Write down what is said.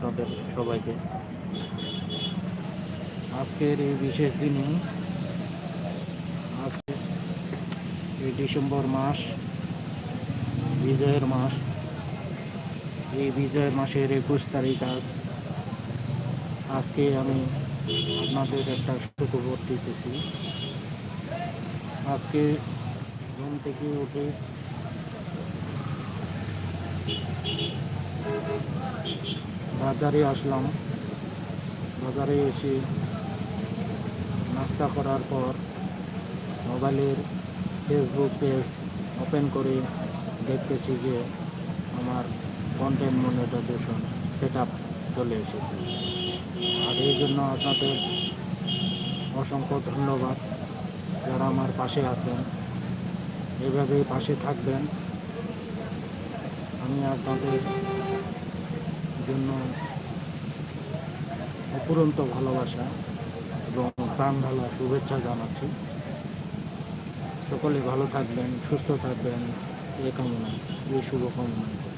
আপনাদের সবাইকে। আজকের এই বিশেষ দিনে, আজকে এই ডিসেম্বর মাস, বিজয়ের মাস, এই বিজয়ের মাসের একুশ তারিখ আজ। আজকে আমি আপনাদের একটা সুখবর দিতেছি। আজকে ঘুম থেকে উঠে বাজারে আসলাম। বাজারে এসে নাস্তা করার পর মোবাইলের ফেসবুক পেজ ওপেন করে দেখতেছি যে আমার কন্টেন্ট মনিটাইজেশন সেট আপ চলে এসেছে। আর এই জন্য আপনাদের অসংখ্য ধন্যবাদ যারা আমার পাশে আছেন। এভাবেই পাশে থাকবেন। আমি আপনাদের জন্য অপুরন্ত ভালোবাসা এবং প্রাণ ভালো শুভেচ্ছা জানাচ্ছি। সকলে ভালো থাকবেন, সুস্থ থাকবেন। এ কামনা, এই শুভকামনা।